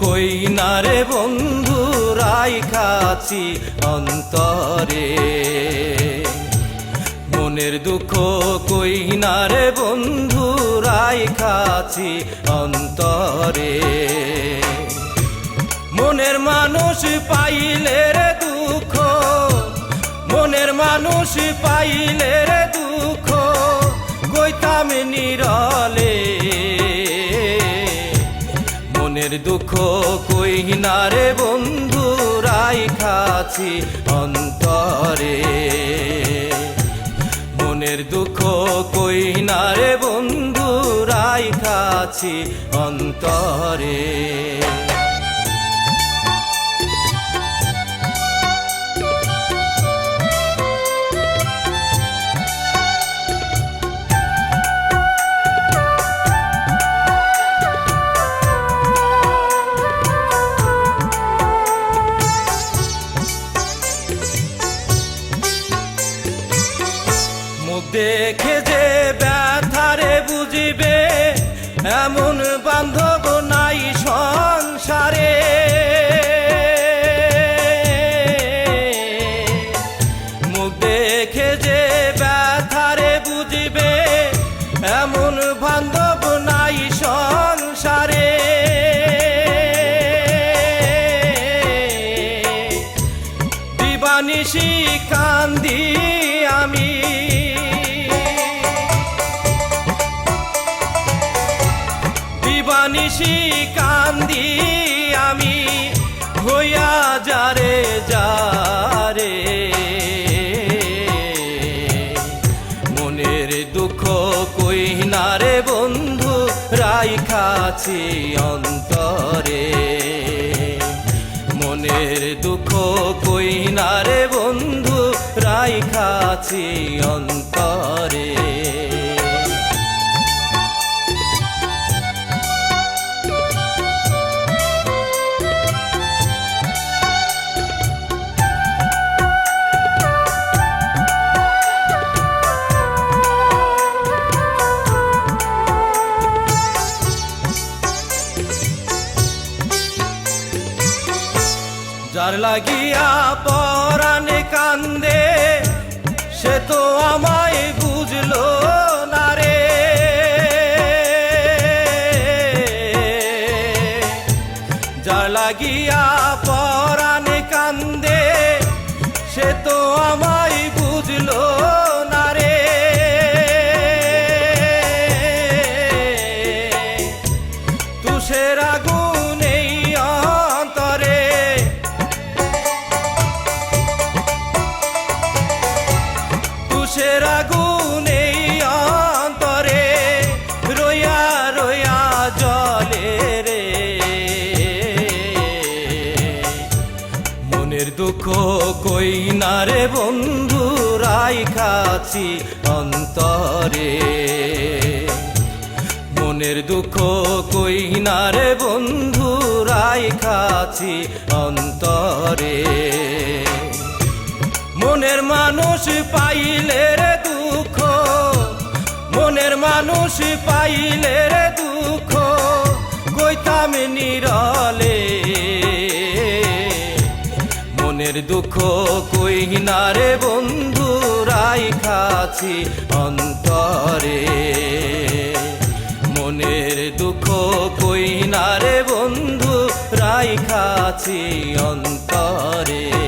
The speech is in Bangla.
কই না রে বন্ধু? রাইখাছি অন্তরে। মনের দুঃখ কই না রে বন্ধু? রাইখাছি অন্তরে। মনের মানুষ পাইলে রে দুঃখ, মনের মানুষ পাইলে রে দুঃখ। গইতাম নিরলে মনের দুঃখ কই না রে বন্ধু? রাই খাছি অন্তরে। মনের দুঃখ কই না রে বন্ধু? রাই খাছি অন্তরে। এমন বান্ধব নাই সংসারে। মুখ দেখে যে ব্যথারে বুঝবে, এমন বান্ধব নাই সংসারে। দিবানিশি কান্দি আমি দিবানিশি কান্দি আমি, হইয়া যারে যারে। মনের দুঃখ কই না রে বন্ধু, রাইখাছি অন্তরে। মনের দুঃখ কই না রে বন্ধু, রাইখাছি অন্তরে। যার লাগিয়া পরাণে কান্দে সে তো আমায় বুঝলো না রে। যার লাগিয়া তুষের আগুন এই অন্তরে রইয়া রইয়া জলে রে। মনের দুঃখ কই না রে বন্ধু রাইখাছি অন্তরে। মনের দুঃখ কই না রে বন্ধু রাইখাছি অন্তরে। মনের মানুষ পাইলে রে দুঃখ। মনের মানুষ পাইলে রে দুঃখ। কইতাম নিরলে। মনের দুঃখ কই না রে বন্ধু, রাই খাছি অন্তরে। মনের দুঃখ কই না রে বন্ধু, রাই খাছি অন্তরে।